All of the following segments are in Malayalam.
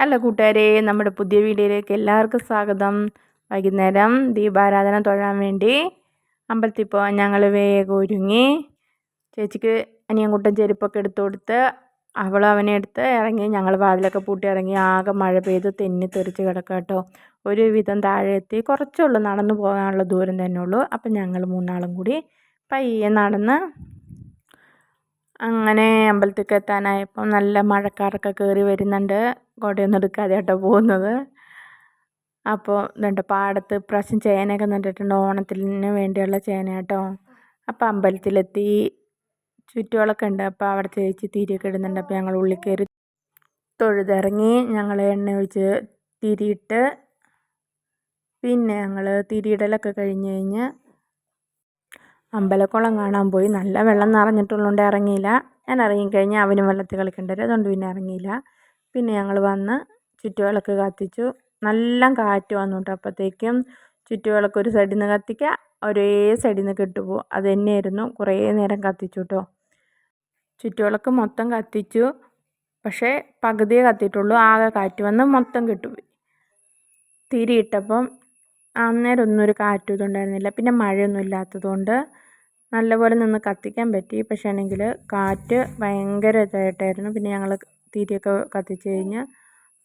ഹലോ കൂട്ടുകാരെ നമ്മുടെ പുതിയ വീഡിയോയിലേക്ക് എല്ലാവർക്കും സ്വാഗതം. വൈകുന്നേരം ദീപാരാധന തൊഴാൻ വേണ്ടി അമ്പലത്തിൽ പോകാൻ ഞങ്ങൾ വേഗം ഒരുങ്ങി. ചേച്ചിക്ക് അനിയൻകുട്ടൻ ചെരുപ്പൊക്കെ എടുത്തു കൊടുത്ത് അവൾ അവനെ എടുത്ത് ഇറങ്ങി. ഞങ്ങൾ വാതിലൊക്കെ പൂട്ടി ഇറങ്ങി. ആകെ മഴ പെയ്ത് തെന്നി തെറിച്ച് കിടക്കുക കേട്ടോ ഒരുവിധം താഴെ എത്തി. കുറച്ചുള്ളൂ നടന്നു പോകാനുള്ള ദൂരം തന്നെ ഉള്ളൂ. അപ്പം ഞങ്ങൾ മൂന്നാളും കൂടി പയ്യെ നടന്ന് അങ്ങനെ അമ്പലത്തിലേക്ക് എത്താനായപ്പം നല്ല മഴക്കാരൊക്കെ കയറി വരുന്നുണ്ട്. കുടയൊന്നും എടുക്കാതെ കേട്ടോ പോകുന്നത്. അപ്പോൾ ഇതുണ്ട് പാടത്ത് പ്രാവശ്യം ചേനയൊക്കെ നട്ടിട്ടുണ്ട്. ഓണത്തിന് വേണ്ടിയുള്ള ചേന അപ്പോൾ അമ്പലത്തിലെത്തി ചുറ്റുകളൊക്കെ ഉണ്ട്. അപ്പോൾ അവിടെ ചേച്ചി തിരിയൊക്കെ ഇടുന്നുണ്ട്. അപ്പോൾ ഞങ്ങൾ ഉള്ളിൽ കയറി തൊഴുതിറങ്ങി ഞങ്ങൾ എണ്ണ ഒഴിച്ച് തിരിയിട്ട് പിന്നെ ഞങ്ങൾ തിരിയിടലൊക്കെ കഴിഞ്ഞ് കഴിഞ്ഞ് അമ്പലക്കുളം കാണാൻ പോയി. നല്ല വെള്ളം നിറഞ്ഞിട്ടുള്ളതുകൊണ്ട് ഇറങ്ങിയില്ല. ഞാൻ ഇറങ്ങിക്കഴിഞ്ഞ് അവനും വെള്ളത്തിൽ കളിക്കേണ്ടി അതുകൊണ്ട് പിന്നെ ഇറങ്ങിയില്ല. പിന്നെ ഞങ്ങൾ വന്ന് ചുറ്റുവിളക്ക് കത്തിച്ചു. നല്ല കാറ്റ് വന്നു കേട്ടോ അപ്പോഴത്തേക്കും ചുറ്റുവിളക്ക് ഒരു സൈഡിൽ നിന്ന് കത്തിക്കുക ഒരേ സൈഡിൽ നിന്ന് കിട്ടുപോകും അത് തന്നെയായിരുന്നു. കുറേ നേരം കത്തിച്ചു കേട്ടോ ചുറ്റുവിളക്ക് മൊത്തം കത്തിച്ചു. പക്ഷേ പകുതിയേ കത്തിയിട്ടുള്ളൂ. ആകെ കാറ്റ് വന്ന് മൊത്തം കിട്ടുപോയി. തിരിയിട്ടപ്പം അന്നേരം ഒന്നും ഒരു കാറ്റും ഇതുണ്ടായിരുന്നില്ല പിന്നെ മഴയൊന്നും ഇല്ലാത്തതുകൊണ്ട് നല്ലപോലെ നിന്ന് കത്തിക്കാൻ പറ്റി. പക്ഷേ ആണെങ്കിൽ കാറ്റ് ഭയങ്കര ഇതായിട്ടായിരുന്നു. പിന്നെ ഞങ്ങൾ തിരിയൊക്കെ കത്തിച്ച് കഴിഞ്ഞ്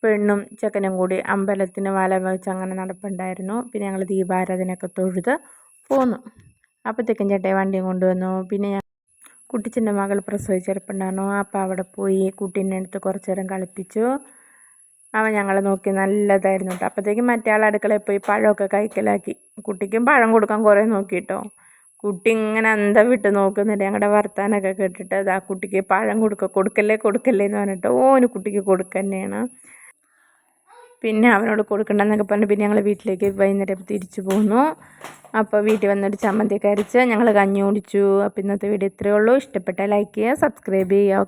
പെണ്ണും ചെക്കനും കൂടി അമ്പലത്തിന് വല വെച്ച് അങ്ങനെ നടപ്പുണ്ടായിരുന്നു. പിന്നെ ഞങ്ങൾ ദീപാരാധനയൊക്കെ തൊഴുത് പോന്നു. അപ്പോഴത്തേക്കും ചേട്ടൻ വണ്ടിയും കൊണ്ടുവന്നു. പിന്നെ ഞാൻ കുട്ടിച്ചന്റെ മകൾ പ്രസവിച്ചെടുപ്പുണ്ടായിരുന്നു. അപ്പോൾ അവിടെ പോയി കുട്ടീന്റെ അടുത്ത് കുറച്ച് നേരം കളിപ്പിച്ചു. അവൻ ഞങ്ങളെ നോക്കി നല്ലതായിരുന്നു കേട്ടോ അപ്പോഴത്തേക്കും മറ്റേ അടുക്കളയിൽ പോയി പഴമൊക്കെ കൈക്കലാക്കി. കുട്ടിക്കും പഴം കൊടുക്കാൻ കുറേ നോക്കിയിട്ടോ കുട്ടി ഇങ്ങനെ അന്തം വിട്ട് നോക്കുന്നുണ്ട് ഞങ്ങളുടെ വർത്താനമൊക്കെ കേട്ടിട്ട് അത് ആ കുട്ടിക്ക് പഴം കൊടുക്കുക കൊടുക്കല്ലേ കൊടുക്കല്ലേ എന്ന് പറഞ്ഞിട്ട് ഓന് കുട്ടിക്ക് കൊടുക്കുക തന്നെയാണ് പിന്നെ അവനോട് കൊടുക്കണ്ടെന്നൊക്കെ പറഞ്ഞു പിന്നെ ഞങ്ങൾ വീട്ടിലേക്ക് വൈകുന്നേരം തിരിച്ചു പോന്നു. അപ്പോൾ വീട്ടിൽ വന്നിട്ട് ചമ്മന്തി കരച്ച് ഞങ്ങൾ കഞ്ഞി കുടിച്ചു. അപ്പോൾ ഇന്നത്തെ വീഡിയോ ഇത്രയേ ഉള്ളൂ. ഇഷ്ടപ്പെട്ടാൽ ലൈക്ക് ചെയ്യുക സബ്സ്ക്രൈബ് ചെയ്യുക.